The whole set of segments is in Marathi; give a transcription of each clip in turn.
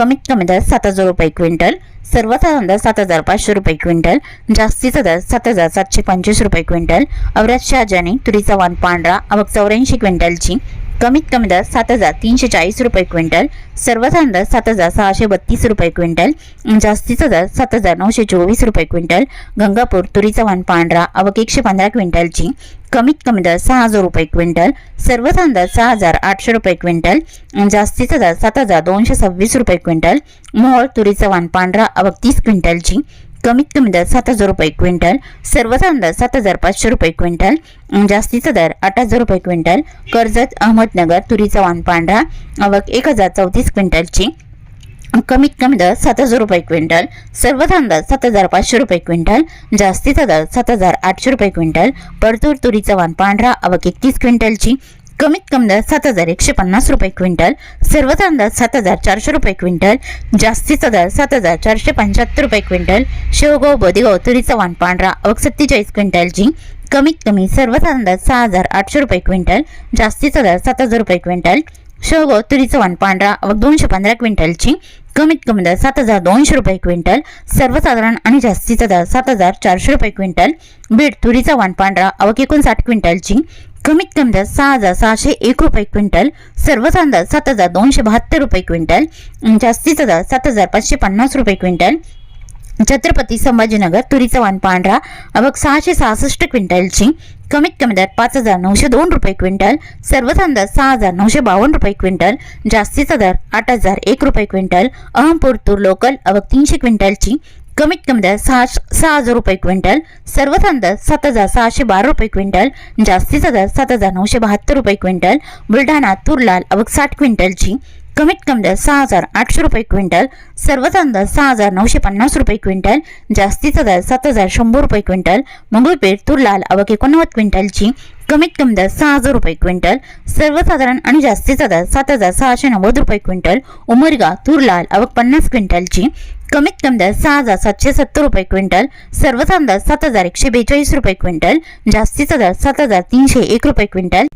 कमीत कमी दर सात हजार रुपये क्विंटल सर्वसाधारण दर सात हजार पाचशे रुपये क्विंटल जास्तीचा दर सात हजार सातशे पंचवीस रुपये क्विंटल अवराज शहाजानी तुरीचा वाण पांढरा अवघ चौऱ्याऐंशी क्विंटलची कमीत कमी दर सात हजार तीनशे चाळीस रुपये क्विंटल सर्वसाधारण दर सात हजार सहाशे बत्तीस रुपये क्विंटल जास्तीचा दर सात हजार नऊशे चोवीस रुपये क्विंटल गंगापूर तुरीचा वाण पांढरा अवक एकशे पंधरा क्विंटलची कमीत कमी दर सहा हजार रुपये क्विंटल सर्वसाधारण दर सहा हजार आठशे रुपये क्विंटल जास्तीचा दर सात हजार दोनशे सव्वीस रुपये क्विंटल मोहोळ तुरीचा वाण पांढरा अवक तीस क्विंटलची कमीत कमी दर सात हजार रुपये क्विंटल सर्वसाधारण दर सात हजार पाचशे रुपये क्विंटल जास्तीचा दर आठ हजार रुपये क्विंटल कर्जत अहमदनगर तुरीचा वाण पांढरा आवक एक हजार चौतीस क्विंटलची कमीत कमी दर सात हजार रुपये क्विंटल सर्वसाधारण दर सात हजार पाचशे रुपये क्विंटल जास्तीचा दर सात हजार आठशे रुपये क्विंटल परतूर तुरीचा वाण पांढरा आवक एकतीस क्विंटलची कमीत कमी दर सात हजार एकशे पन्नास रुपये क्विंटल सर्वसाधारण दर सात हजार चारशे रुपये क्विंटल जास्तीचा दर सात हजार चारशे पंच्याहत्तर रुपये क्विंटल शेवगाव बोदेगाव तुरीचा वाण पांढरा अवक सत्तेचाळीस क्विंटलची कमीत कमी सर्वसाधारण दर सहा हजार आठशे रुपये क्विंटल जास्तीचा दर सात हजार रुपये क्विंटल शेवगाव तुरीचा वाण पांढरा अवक दोनशे पंधरा क्विंटलची कमीत कमी दर सात हजार दोनशे रुपये क्विंटल सर्वसाधारण आणि जास्तीचा दर सात हजार चारशे रुपये क्विंटल बीड तुरीचा वाण पांढरा अवक एकोणसाठ क्विंटलची कमीत कमी दर सहा हजार सहाशे एक रुपये क्विंटल सर्वसाधारण दर सात हजार दोनशे बहात्तर रुपये क्विंटल जास्तीचा दर सात हजार पाचशे पन्नास रुपये क्विंटल. छत्रपती संभाजीनगर तुरीचा वाण पांढरा अवक सहाशे सहासष्ट क्विंटलची कमीत कमी दर पाच हजार नऊशे दोन रुपये क्विंटल सर्वसाधारण दर सहा हजार नऊशे बावन्न रुपये क्विंटल जास्तीचा दर आठ हजार एक रुपये क्विंटल अहमपूर तूर लोकल अवक तीनशे क्विंटलची कमीत कमी दर सहा सहा हजार रुपये क्विंटल सर्वसाधारण दर सात हजार सहाशे बारा रुपये क्विंटल जास्तीचा दर सात हजार नऊशे बहात्तर रुपये क्विंटल बुलढाणा तुरलाल अवक साठ क्विंटलची कमीत कमी दर सहा हजार आठशे रुपये क्विंटल सर्वसाधारण दर सहा हजार नऊशे पन्नास रुपये क्विंटल जास्तीचा दर सात हजार शंभर रुपये क्विंटल मंगळपेठ तुरलाल अवक एकोणनव्वद क्विंटलची कमीत कमी दर सहा हजार रुपये क्विंटल सर्वसाधारण आणि जास्तीचा दर सात हजार सहाशे नव्वद रुपये क्विंटल उमरगा तुरलाल अवक पन्नास क्विंटलची कमीत कमी दर सहा हजार सातशे सत्तर रुपये क्विंटल सर्वसाधारण दर सात हजार एकशे बेचाळीस रुपये क्विंटल जास्तीचा दर सात हजार तीनशे एक रुपये क्विंटल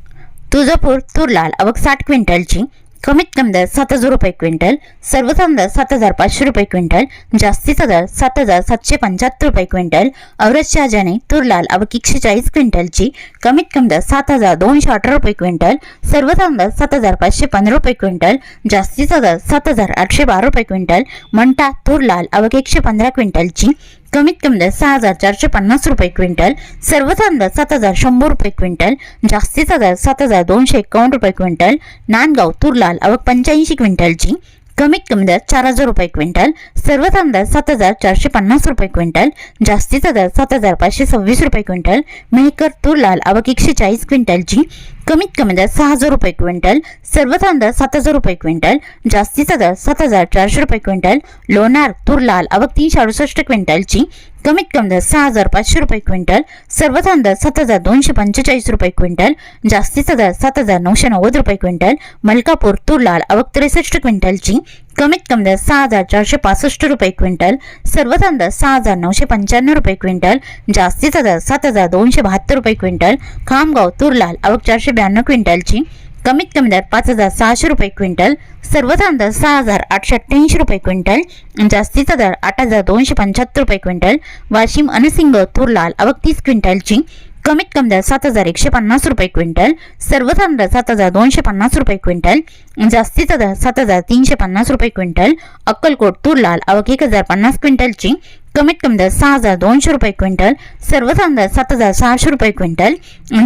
तुळजापूर तुरलाल अवघ साठ क्विंटलची कमीत कमी दर सात हजार रुपये क्विंटल सर्वसाधारण दर सात हजार पाचशे रुपये क्विंटल जास्तीचा दर सात हजार सातशे पंच्याहत्तर रुपये क्विंटल औरज शहाजाने तुरलाल अवक एकशे चाळीस क्विंटलची कमीत कमी दर सात हजार दोनशे अठरा रुपये क्विंटल सर्वसाधारण दर सात हजार पाचशे पंधरा रुपये क्विंटल जास्तीचा दर सात हजार आठशे बारा रुपये क्विंटल मंटा तुरलाल अवक एकशे पंधरा क्विंटलची कमीत कमी दर सहा हजार चारशे पन्नास रुपये क्विंटल सर्वसाधारण दर सात हजार शंभर रुपये क्विंटल जास्तीचा दर सात हजार दोनशे एकावन्न रुपये क्विंटल नांदगाव तुरलाल आवक पंच्याऐंशी क्विंटलची कमीत कमी दर चार हजार रुपये क्विंटल सर्वसाधारण दर सात हजार चारशे पन्नास रुपये क्विंटल जास्तीचा दर सात हजार पाचशे सव्वीस रुपये क्विंटल मेहकर तुरलाल आवक एकशे चाळीस क्विंटलची कमीत कमी दर सहा हजार रुपये क्विंटल सर्वसाधारण दर सात हजार रुपये क्विंटल जास्तीचा दर सात हजार चारशे रुपये क्विंटल लोणार तुरलाल अवक तीनशे अडुसष्ट क्विंटलची कमीत कमी दर सहा हजार पाचशे रुपये क्विंटल सर्वसाधारण दर सात हजार दोनशे पंचेचाळीस रुपये क्विंटल जास्तीचा दर सात हजार नऊशे नव्वद रुपये क्विंटल मलकापूर तुरलाल अवक त्रेसष्ट क्विंटलची कमीत कमी दर सहा हजार चारशे पासष्ट रुपये क्विंटल सर्वसाधारण दर सहा हजार नऊशे पंच्याण्णव रुपये क्विंटल जास्तीचा दर सात हजार दोनशे बहात्तर रुपये क्विंटल खामगाव तुरलाल अवक चारशे ब्याण्णव क्विंटलची कमीत कमी दर पाच हजार सहाशे रुपये क्विंटल सर्वसाधारण दर सहा हजार आठशे अठ्ठ्याऐंशी रुपये क्विंटल जास्तीचा दर आठ हजार दोनशे पंच्याहत्तर रुपये क्विंटल वाशिम अनसिंग तुरलाल अवक तीस क्विंटलची कमीत कमी दर सात हजार एकशे पन्नास रुपये क्विंटल सर्वसाधारण दर सात हजार दोनशे पन्नास रुपये क्विंटल जास्तीचा दर सात हजार तीनशे पन्नास रुपये क्विंटल अक्कलकोट तुरलाल आवक एक हजार पन्नास क्विंटलची कमीत कमी दर सहा हजार दोनशे रुपये क्विंटल सर्वसाधारण दर सात हजार सहाशे रुपये क्विंटल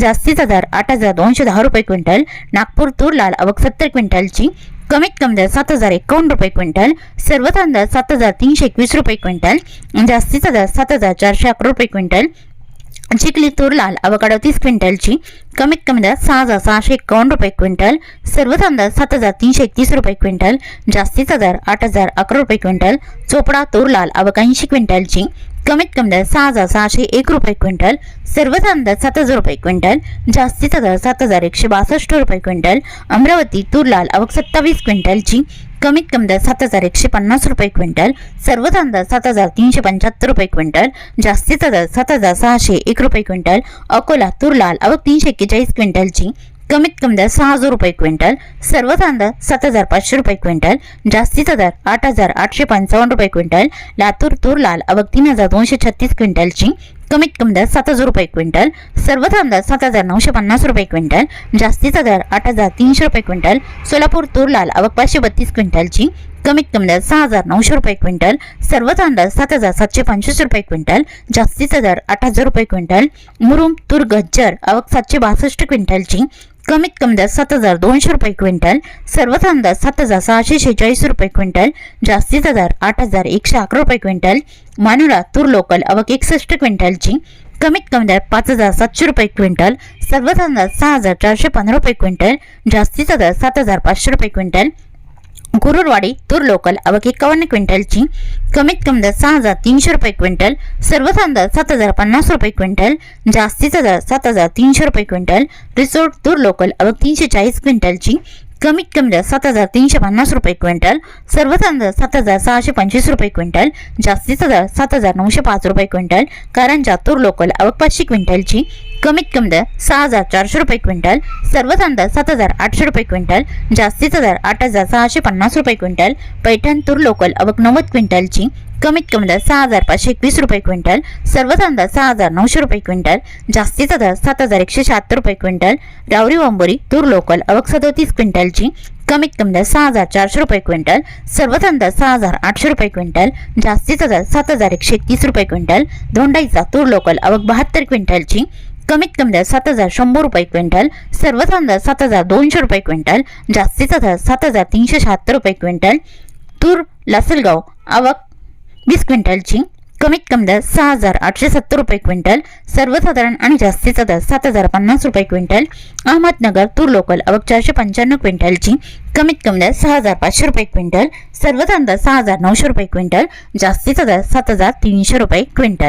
जास्तीचा दर आठ हजार दोनशे दहा रुपये क्विंटल नागपूर तुरलाल आवक सत्तर क्विंटलची कमीत कमी दर सात हजार एकावन्न रुपये क्विंटल सर्वसाधारण दर सात हजार तीनशे एकवीस रुपये क्विंटल जास्तीचा दर सात हजार चारशे अकरा रुपये क्विंटल चिखली तूर लाल अवकाडो तीस क्विंटलची कमीत कमी दर सहा हजार सहाशे एकावन्न रुपये क्विंटल सर्व तांदा सात हजार तीनशे एकतीस रुपये क्विंटल जास्तीचा दर आठ हजार अकरा रुपये क्विंटल चोपडा तूर लाल अवकाऐंशी क्विंटलची कमीत कमी दर सहा हजार सहाशे एक रुपये क्विंटल सर्वसाधारण दर सात हजार रुपये क्विंटल जास्तीचा दर सात हजार एकशे बासष्ट रुपये क्विंटल अमरावती तूर लाल अवक सत्तावीस क्विंटलची कमीत कमी दर सात हजार एकशे पन्नास रुपये क्विंटल सर्वसाधारण दर सात हजार तीनशे पंच्याहत्तर रुपये क्विंटल जास्तीचा दर सात हजार सहाशे एक रुपये क्विंटल अकोला तूर लाल अवक तीनशे एक्केचाळीस क्विंटलची कमीत कमी दर सहा हजार रुपये क्विंटल सर्व कांदा सात हजार पाचशे रुपये क्विंटल जास्तीचा दर आठ हजार आठशे पंचावन्न रुपये क्विंटल लातूर तूर लाल अवक तीन हजार दोनशे छत्तीस क्विंटलची कमीत कमी दर सात हजार रुपये क्विंटल सर्व कांदा सात हजार नऊशे पन्नास रुपये क्विंटल जास्तीचा दर आठ हजार तीनशे रुपये क्विंटल सोलापूर तूर लाल अवक पाचशे बत्तीस क्विंटलची कमीत कमी दर सहा हजार नऊशे रुपये क्विंटल सर्व कांदा सात हजार सातशे पंचवीस रुपये क्विंटल जास्तीचा दर आठ हजार रुपये क्विंटल मुरुम तूर गज्जर अवक सातशे बासष्ट क्विंटलची कमीत कमी दर सात हजार दोनशे रुपये क्विंटल सर्वसाधारण दर सात हजार सहाशे शेहेचाळीस रुपये क्विंटल जास्तीचा दर आठ हजार एकशे अकरा रुपये क्विंटल मानुरा तूर लोकल अवक एकसष्ट क्विंटलची कमीत कमी दर पाच हजार सातशे रुपये क्विंटल सर्वसाधारण दर सहा हजार चारशे पंधरा रुपये क्विंटल जास्तीचा दर सात हजार पाचशे रुपये क्विंटल गुरुरवाडी तूर लोकल अवक एकावन्न क्विंटलची. कमीत कमी दर सहा हजार तीनशे रुपये क्विंटल. सर्वसाधारण दर सात हजार पन्नास रुपये क्विंटल. जास्तीचा दर सात हजार तीनशे रुपये क्विंटल. रिसोर्ट तूर लोकल अवघ तीनशे चाळीस क्विंटलची. कमीत कमी दर सात हजार तीनशे पन्नास रुपये क्विंटल सर्वसाधारण दर सात हजार सहाशे पंचवीस रुपये क्विंटल जास्तीचा दर सात हजार नऊशे पाच रुपये क्विंटल कारंजा तूर लोकल अवक पाचशे क्विंटलची कमीत कमी दर सहा हजार चारशे रुपये क्विंटल सर्वसाधारण दर सात हजार आठशे रुपये क्विंटल जास्तीचा दर आठ हजार सहाशे पन्नास रुपये क्विंटल पैठण तूर लोकल अवक नव्वद क्विंटलची कमीत कमी दर सहा हजार पाचशे एकवीस रुपये क्विंटल सर्वसाधारण दर सहा हजार नऊशे रुपये क्विंटल जास्तीचा दर सात हजार एकशे शहात्तर रुपये क्विंटल रावरी बांबोरी तूर लोकल अवक सदोतीस क्विंटलची कमीत कमी दर सहा हजार चारशे रुपये क्विंटल सर्वसाधारण दर सहा हजार आठशे रुपये क्विंटल जास्तीचा दर सात हजार एकशे एकतीस रुपये क्विंटल धोंडाईचा तूर लोकल अवक बहात्तर क्विंटलची कमीत कमी दर सात हजार शंभर रुपये क्विंटल सर्वसाधारण दर सात हजार दोनशे रुपये क्विंटल जास्तीचा दर सात हजार तीनशे शहात्तर रुपये क्विंटल तूर लासलगाव आवक वीस क्विंटलची कमीत कमी दर सहा हजार आठशे सत्तर रुपये क्विंटल सर्वसाधारण आणि जास्तीचा दर सात हजार पन्नास रुपये क्विंटल अहमदनगर तूर लोकल अवक चारशे पंच्याण्णव क्विंटलची कमीत कमी दर सहा हजार पाचशे रुपये क्विंटल सर्वसाधारण दर सहा हजार नऊशे रुपये क्विंटल जास्तीचा दर सात हजार तीनशे रुपये क्विंटल.